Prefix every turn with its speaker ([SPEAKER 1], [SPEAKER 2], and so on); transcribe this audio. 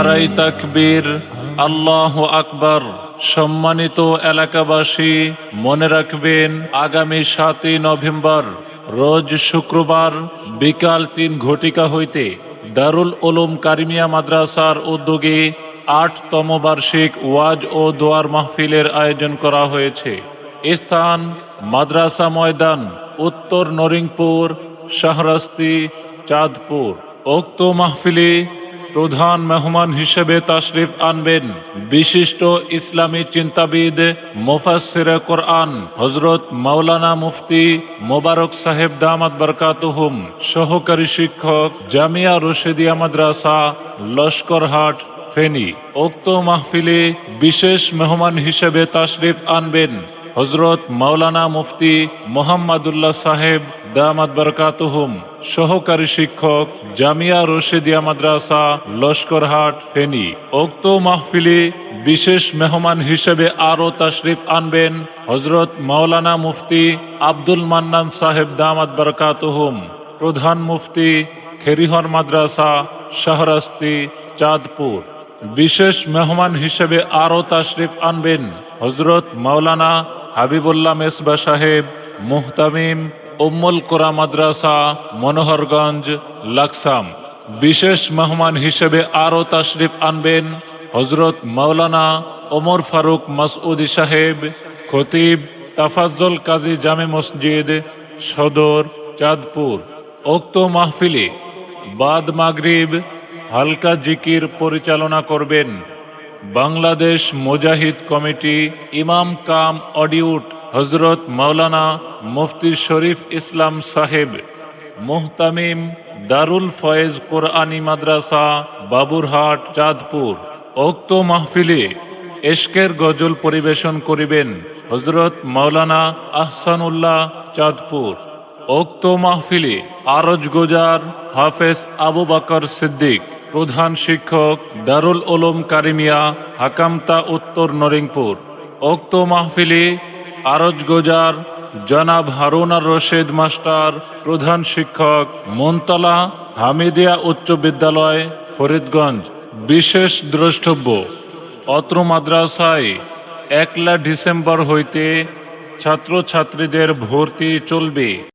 [SPEAKER 1] নারাই তাকবীর। আল্লাহ আকবর। সম্মানিত এলাকাবাসী, মনে রাখবেন, আগামী সাতই নভেম্বর, রোজ শুক্রবার বিকাল তিন ঘটিকা হইতে দারুল উলুম কারিমিয়া মাদ্রাসার উদ্যোগে আটতম বার্ষিক ওয়াজ ও দোয়ার মাহফিলের আয়োজন করা হয়েছে। স্থান মাদ্রাসা ময়দান, উত্তর নরিংপুর, শাহরাস্তি, চাঁদপুর। উক্ত মাহফিলে প্রধান মেহমান হিসেবে তাশরিফ আনবেন। বিশিষ্ট ইসলামী চিন্তাবিদ, মুফাসসির কোরআন হজরত মাওলানা মুফতি মোবারক সাহেব দামাত বরকাতুহুম, সহকারী শিক্ষক জামিয়া রশিদিয়া মাদ্রাসা লস্করহাট ফেনী। উক্ত মাহফিলে বিশেষ মেহমান হিসেবে তাশরিফ আনবেন। হজরত মাওলানা মুফতি মোহাম্মদুল্লাহ সাহেব দামাত বরকাতুহুম, সহকারী শিক্ষক জামিয়া রশিদিয়া মাদ্রাসা লস্করহাট ফেনী। উক্ত মাহফিলে বিশেষ মেহমান হিসেবে আরও তাশরিফ আনবেন হজরত মাওলানা মুফতি আব্দুল মান্নান সাহেব দামাত বরকাতুহুম, প্রধান মুফতি খেরিহর মাদ্রাসা, শাহরাস্তি, চাঁদপুর। বিশেষ মেহমান হিসেবে আরও তাশরিফ আনবেন হজরত মাওলানা হাবিবুল্লাহ মেসবা সাহেব, মুহতামিম উম্মুল কোরা মাদ্রাসা, মনোহরগঞ্জ, লাকসাম। বিশেষ মেহমান হিসেবে আরও তাশরিফ আনবেন হজরত মাওলানা ওমর ফারুক মাসউদি সাহেব, খতিব তাফাজ্জল কাজী জামে মসজিদ, সদর চাঁদপুর। উক্ত মাহফিলে বাদ মাগরিব হালকা জিকির পরিচালনা করবেন বাংলাদেশ মুজাহিদ কমিটি ইমাম কাম অডিউট হজরত মাওলানা মুফতি শরীফ ইসলাম সাহেব, মুহতামিম দারুল ফয়েজ কোরআনী মাদ্রাসা, বাবুরহাট, চাঁদপুর। উক্ত মাহফিলে এশকের গজল পরিবেশন করিবেন হজরত মাওলানা আহসানুল্লাহ, চাঁদপুর। উক্ত মাহফিলে আরজ গোজার হাফেজ আবু বাকর সিদ্দিক, প্রধান শিক্ষক দারুল উলুম কারিমিয়া, হাকামতা উত্তর নরিংপুর। উক্ত মাহফিলে আরজ গোজার জনাব হারুন আর রশিদ মাস্টার, প্রধান শিক্ষক মনতলা হামিদিয়া উচ্চ বিদ্যালয়, ফরিদগঞ্জ। বিশেষ দ্রষ্টব্য, অত্র মাদ্রাসায় একলা ডিসেম্বর হইতে ছাত্রছাত্রীদের ভর্তি চলবে।